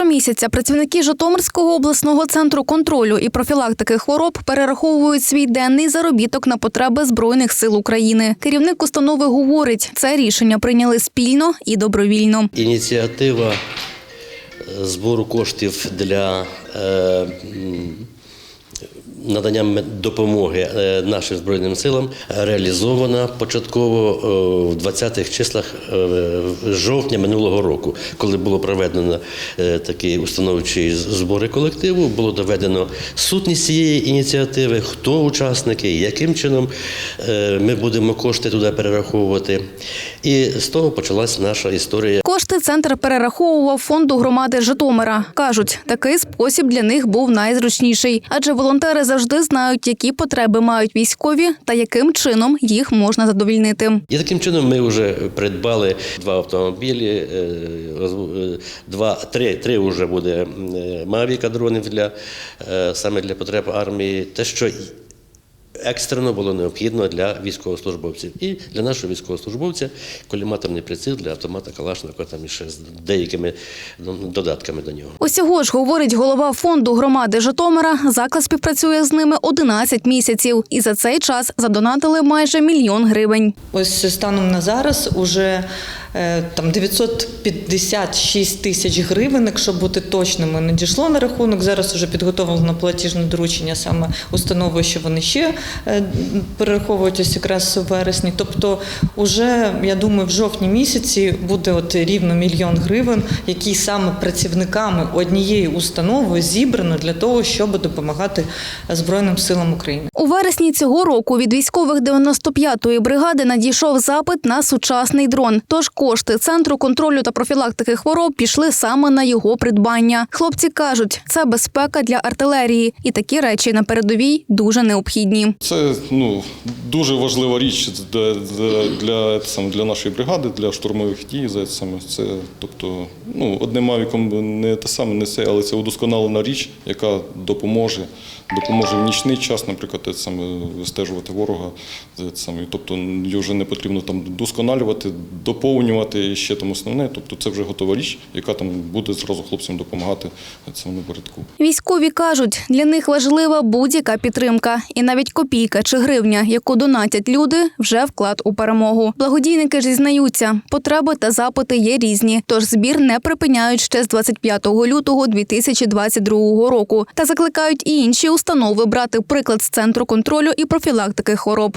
Щомісяця працівники Житомирського обласного центру контролю і профілактики хвороб перераховують свій денний заробіток на потреби збройних сил України. Керівник установи говорить, це рішення прийняли спільно і добровільно. Ініціатива е, збору коштів для е, надання допомоги е, нашим Збройним силам реалізована початково е, в 20-х числах е, жовтня минулого року, коли було проведено такі установчі збори колективу, було доведено сутність цієї ініціативи, хто учасники, яким чином ми будемо кошти туди перераховувати. І з того почалась наша історія. Кошти центр перераховував фонду громади Житомира. кажуть, такий спосіб для них був найзручніший, адже волонтери завжди знають, які потреби мають військові та яким чином їх можна задовільнити. І таким чином ми вже придбали два автомобілі, е, е, два, три, три вже буде мавіка дронів для е, саме для потреб армії. Те, що екстрено було необхідно для військовослужбовців. І для нашого військовослужбовця коліматорний приціл для автомата Калашникова, там іще з деякими ну, додатками до нього. Усього ж говорить голова фонду громади Житомира. Заклад співпрацює з ними 11 місяців, і за цей час задонатили майже мільйон гривень. Ось станом на зараз уже там 956 тисяч гривень, якщо бути точними, надійшло на рахунок. Зараз вже підготовлено платіжне доручення саме установою, що вони ще е, перераховують ось якраз у вересні. Тобто, уже я думаю, в жовтні місяці буде от рівно мільйон гривень, які саме працівниками однієї установи зібрано для того, щоб допомагати Збройним силам України. У вересні цього року від військових 95-ї бригади надійшов запит на сучасний дрон. Тож кошти центру контролю та профілактики хвороб пішли саме на його придбання. Хлопці кажуть, це безпека для артилерії, і такі речі на передовій дуже необхідні. Це ну дуже важлива річ для, для, для, для нашої бригади, для штурмових дій. За саме це, тобто, ну одним мавіком не те саме, не це, але це удосконалена річ, яка допоможе, допоможе в нічний час, наприклад, те саме вистежувати ворога. Це саме, тобто його вже не потрібно там досконалювати, доповнювати і ще там основне. Тобто це вже готова річ, яка там буде зразу хлопцям допомагати цьому порядку. Військові кажуть, для них важлива будь-яка підтримка, і навіть копійка чи гривня, яку донатять люди, вже вклад у перемогу. Благодійники зізнаються, потреби та запити є різні, тож збір не припиняють ще з 25 лютого 2022 року та закликають і інші установи брати приклад з центру контролю і профілактики хвороб.